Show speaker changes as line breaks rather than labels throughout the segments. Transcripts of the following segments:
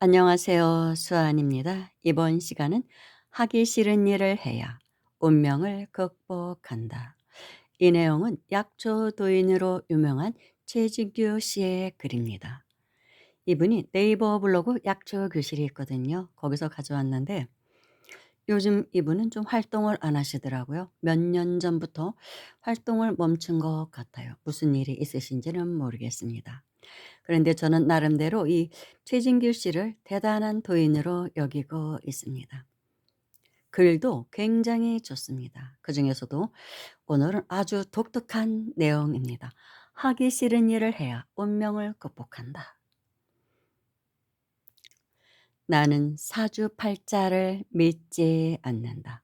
안녕하세요. 수아입니다. 이번 시간은 하기 싫은 일을 해야 운명을 극복한다. 이 내용은 약초 도인으로 유명한 최진규 씨의 글입니다. 이분이 네이버 블로그 약초 교실이 있거든요. 거기서 가져왔는데 요즘 이분은 좀 활동을 안 하시더라고요. 몇 년 전부터 활동을 멈춘 것 같아요. 무슨 일이 있으신지는 모르겠습니다. 그런데 저는 나름대로 이 최진규 씨를 대단한 도인으로 여기고 있습니다. 글도 굉장히 좋습니다. 그 중에서도 오늘은 아주 독특한 내용입니다. 하기 싫은 일을 해야 운명을 극복한다. 나는 사주팔자를 믿지 않는다.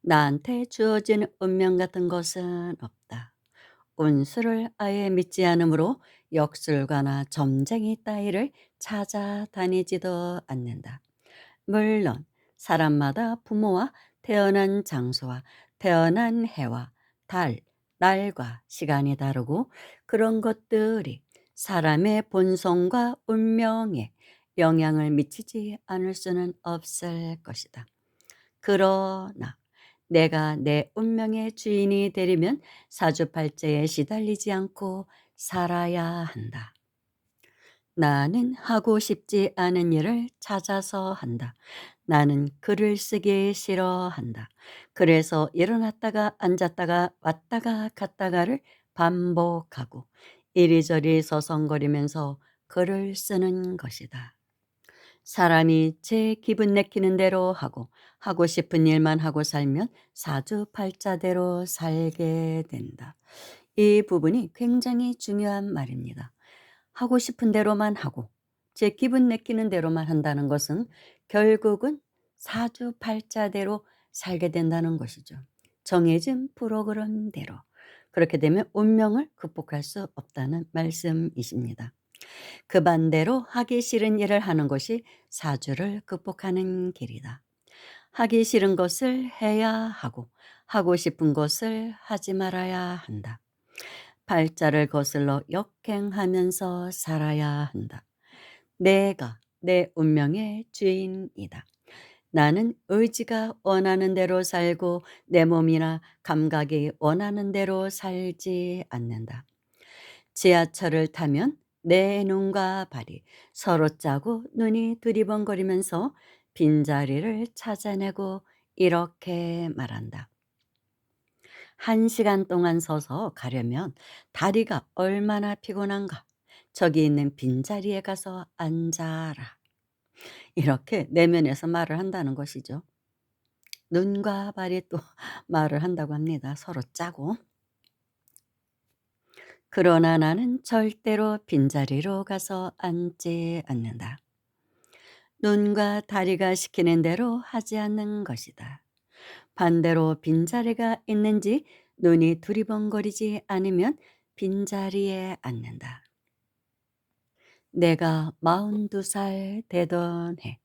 나한테 주어진 운명 같은 것은 없다. 운수를 아예 믿지 않으므로 역술가나 점쟁이 따위를 찾아다니지도 않는다. 물론 사람마다 부모와 태어난 장소와 태어난 해와 달, 날과 시간이 다르고 그런 것들이 사람의 본성과 운명에 영향을 미치지 않을 수는 없을 것이다. 그러나 내가 내 운명의 주인이 되려면 사주팔자에 시달리지 않고 살아야 한다. 나는 하고 싶지 않은 일을 찾아서 한다. 나는 글을 쓰기 싫어한다. 그래서 일어났다가 앉았다가 왔다가 갔다가를 반복하고 이리저리 서성거리면서 글을 쓰는 것이다. 사람이 제 기분 내키는 대로 하고 하고 싶은 일만 하고 살면 사주팔자대로 살게 된다. 이 부분이 굉장히 중요한 말입니다. 하고 싶은 대로만 하고 제 기분 내키는 대로만 한다는 것은 결국은 사주팔자대로 살게 된다는 것이죠. 정해진 프로그램대로. 그렇게 되면 운명을 극복할 수 없다는 말씀이십니다. 그 반대로 하기 싫은 일을 하는 것이 사주를 극복하는 길이다. 하기 싫은 것을 해야 하고 하고 싶은 것을 하지 말아야 한다. 발자를 거슬러 역행하면서 살아야 한다. 내가 내 운명의 주인이다. 나는 의지가 원하는 대로 살고 내 몸이나 감각이 원하는 대로 살지 않는다. 지하철을 타면 내 눈과 발이 서로 짜고 눈이 두리번거리면서 빈자리를 찾아내고 이렇게 말한다. 한 시간 동안 서서 가려면 다리가 얼마나 피곤한가. 저기 있는 빈자리에 가서 앉아라. 이렇게 내면에서 말을 한다는 것이죠. 눈과 발이 또 말을 한다고 합니다. 서로 짜고. 그러나 나는 절대로 빈자리로 가서 앉지 않는다. 눈과 다리가 시키는 대로 하지 않는 것이다. 반대로 빈자리가 있는지 눈이 두리번거리지 않으면 빈자리에 앉는다. 내가 42살 되던 해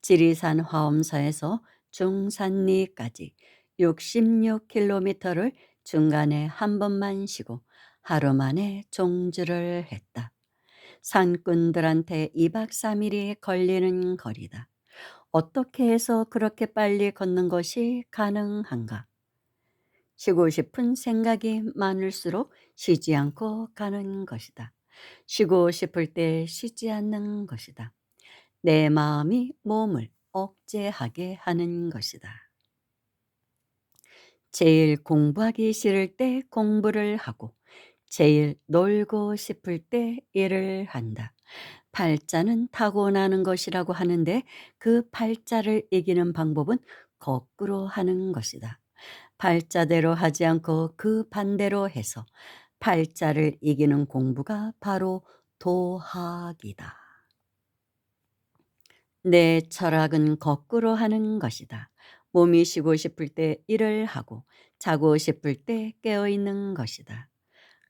지리산 화엄사에서 중산리까지 66km를 중간에 한 번만 쉬고 하루 만에 종주를 했다. 산꾼들한테 2박 3일이 걸리는 거리다. 어떻게 해서 그렇게 빨리 걷는 것이 가능한가? 쉬고 싶은 생각이 많을수록 쉬지 않고 가는 것이다. 쉬고 싶을 때 쉬지 않는 것이다. 내 마음이 몸을 억제하게 하는 것이다. 제일 공부하기 싫을 때 공부를 하고 제일 놀고 싶을 때 일을 한다. 팔자는 타고나는 것이라고 하는데 그 팔자를 이기는 방법은 거꾸로 하는 것이다. 팔자대로 하지 않고 그 반대로 해서 팔자를 이기는 공부가 바로 도학이다. 내 철학은 거꾸로 하는 것이다. 몸이 쉬고 싶을 때 일을 하고 자고 싶을 때 깨어 있는 것이다.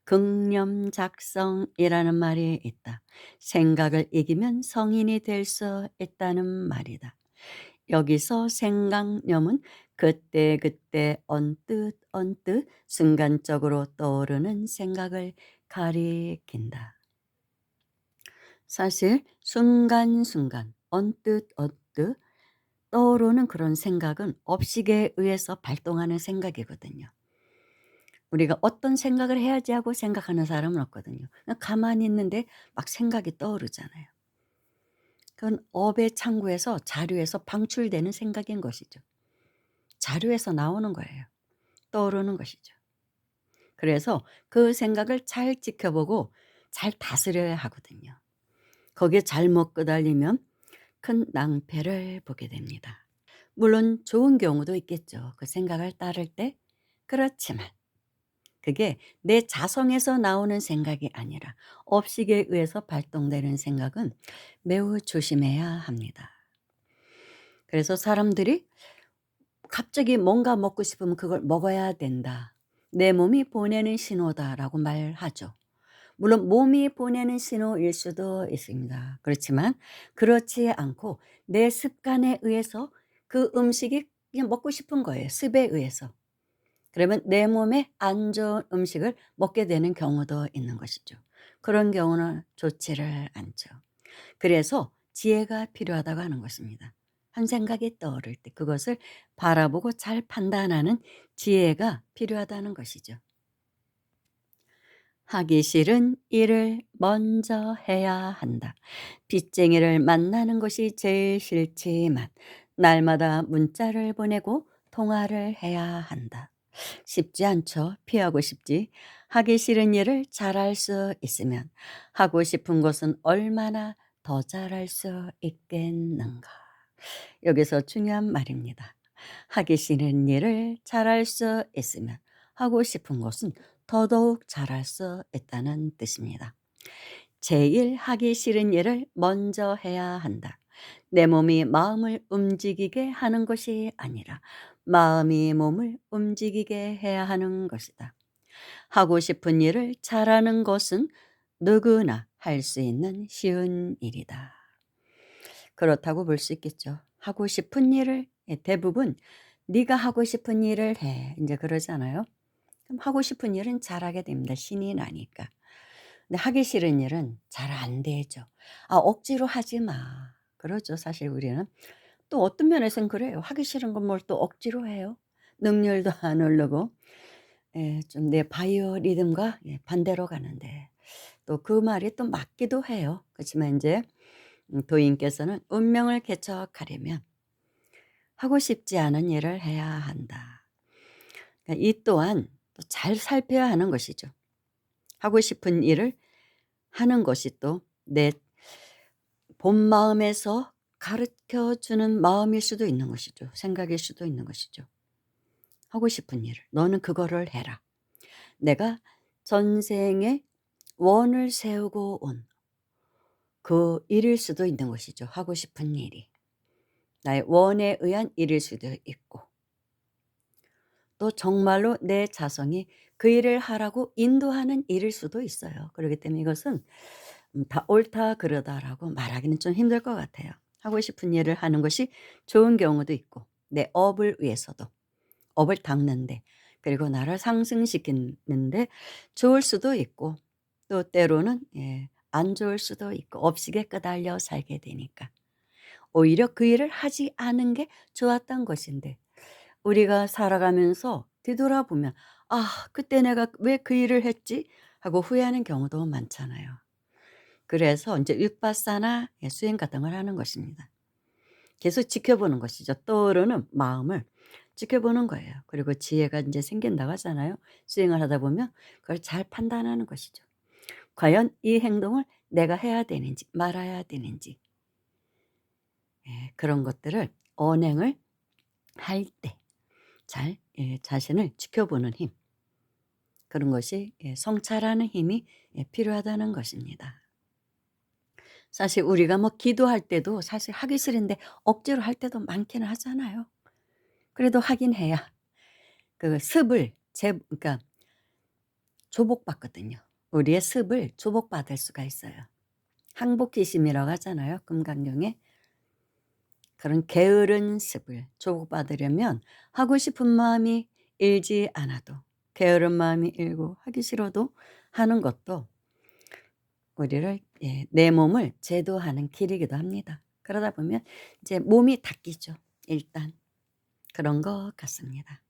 극념 작성이라는 말이 있다. 생각을 이기면 성인이 될 수 있다는 말이다. 여기서 생각념은 그때 그때 언뜻 언뜻 순간적으로 떠오르는 생각을 가리킨다. 사실 순간순간 언뜻 언뜻 떠오르는 그런 생각은 업식에 의해서 발동하는 생각이거든요. 우리가 어떤 생각을 해야지 하고 생각하는 사람은 없거든요. 그냥 가만히 있는데 막 생각이 떠오르잖아요. 그건 업의 창구에서 자료에서 방출되는 생각인 것이죠. 자료에서 나오는 거예요. 떠오르는 것이죠. 그래서 그 생각을 잘 지켜보고 잘 다스려야 하거든요. 거기에 잘못 끄달리면 큰 낭패를 보게 됩니다. 물론 좋은 경우도 있겠죠. 그 생각을 따를 때. 그렇지만 그게 내 자성에서 나오는 생각이 아니라 업식에 의해서 발동되는 생각은 매우 조심해야 합니다. 그래서 사람들이 갑자기 뭔가 먹고 싶으면 그걸 먹어야 된다. 내 몸이 보내는 신호다라고 말하죠. 물론 몸이 보내는 신호일 수도 있습니다. 그렇지만 그렇지 않고 내 습관에 의해서 그 음식이 그냥 먹고 싶은 거예요. 습에 의해서. 그러면 내 몸에 안 좋은 음식을 먹게 되는 경우도 있는 것이죠. 그런 경우는 좋지를 않죠. 그래서 지혜가 필요하다고 하는 것입니다. 한 생각이 떠오를 때 그것을 바라보고 잘 판단하는 지혜가 필요하다는 것이죠. 하기 싫은 일을 먼저 해야 한다. 빚쟁이를 만나는 것이 제일 싫지만 날마다 문자를 보내고 통화를 해야 한다. 쉽지 않죠. 피하고 싶지. 하기 싫은 일을 잘할 수 있으면 하고 싶은 것은 얼마나 더 잘할 수 있겠는가. 여기서 중요한 말입니다. 하기 싫은 일을 잘할 수 있으면 하고 싶은 것은 더더욱 잘할 수 있다는 뜻입니다. 제일 하기 싫은 일을 먼저 해야 한다. 내 몸이 마음을 움직이게 하는 것이 아니라 마음이 몸을 움직이게 해야 하는 것이다. 하고 싶은 일을 잘하는 것은 누구나 할 수 있는 쉬운 일이다. 그렇다고 볼 수 있겠죠. 하고 싶은 일을 예, 대부분 네가 하고 싶은 일을 해. 이제 그러잖아요. 그럼 하고 싶은 일은 잘하게 됩니다. 신이 나니까. 근데 하기 싫은 일은 잘 안 되죠. 아, 억지로 하지 마. 그러죠. 사실 우리는. 또 어떤 면에서는 그래요. 하기 싫은 건 뭘 또 억지로 해요. 능률도 안 오르고, 예, 좀 내 바이오 리듬과 예, 반대로 가는데, 또 그 말이 또 맞기도 해요. 그렇지만 이제 음, 도인께서는 운명을 개척하려면 하고 싶지 않은 일을 해야 한다. 그러니까 이 또한 또 잘 살펴야 하는 것이죠. 하고 싶은 일을 하는 것이 또 내 본 마음에서 가르 쳐 주는 마음일 수도 있는 것이죠. 생각일 수도 있는 것이죠. 하고 싶은 일을 너는 그거를 해라. 내가 전생에 원을 세우고 온 그 일일 수도 있는 것이죠. 하고 싶은 일이. 나의 원에 의한 일일 수도 있고 또 정말로 내 자성이 그 일을 하라고 인도하는 일일 수도 있어요. 그렇기 때문에 이것은 음, 다 옳다 그러다라고 말하기는 좀 힘들 것 같아요. 하고 싶은 일을 하는 것이 좋은 경우도 있고 내 업을 위해서도 업을 닦는데 그리고 나를 상승시키는데 좋을 수도 있고 또 때로는 예, 안 좋을 수도 있고 업식에 끄달려 살게 되니까 오히려 그 일을 하지 않은 게 좋았던 것인데 우리가 살아가면서 뒤돌아보면 '아 그때 내가 왜 그 일을 했지?' 하고 후회하는 경우도 많잖아요. 그래서 인제 윗바사나 예 수행 걸 하는 것입니다. 계속 지켜보는 것이죠. 떠오르는 마음을 지켜보는 거예요. 그리고 지혜가 인제 생긴다고 하잖아요. 수행을 하다 보면 그걸 잘 판단하는 것이죠. 과연 이 행동을 내가 해야 되는지 말아야 되는지 예 그런 것들을 언행을 할 때 잘 예, 자신을 지켜보는 힘. 그런 것이 예, 성찰하는 힘이 예, 필요하다는 것입니다. 사실 우리가 뭐 기도할 때도 사실 하기 싫은데 억지로 할 때도 많기는 하잖아요. 그래도 하긴 해야 그 습을 제 그러니까 조복받거든요. 우리의 습을 조복받을 수가 있어요. 항복기심이라고 하잖아요. 금강경에. 그런 게으른 습을 조복받으려면 하고 싶은 마음이 일지 않아도 게으른 마음이 일고 하기 싫어도 하는 것도 우리를 예, 내 몸을 제도하는 길이기도 합니다. 그러다 보면 이제 몸이 닦이죠 일단. 그런 것 같습니다.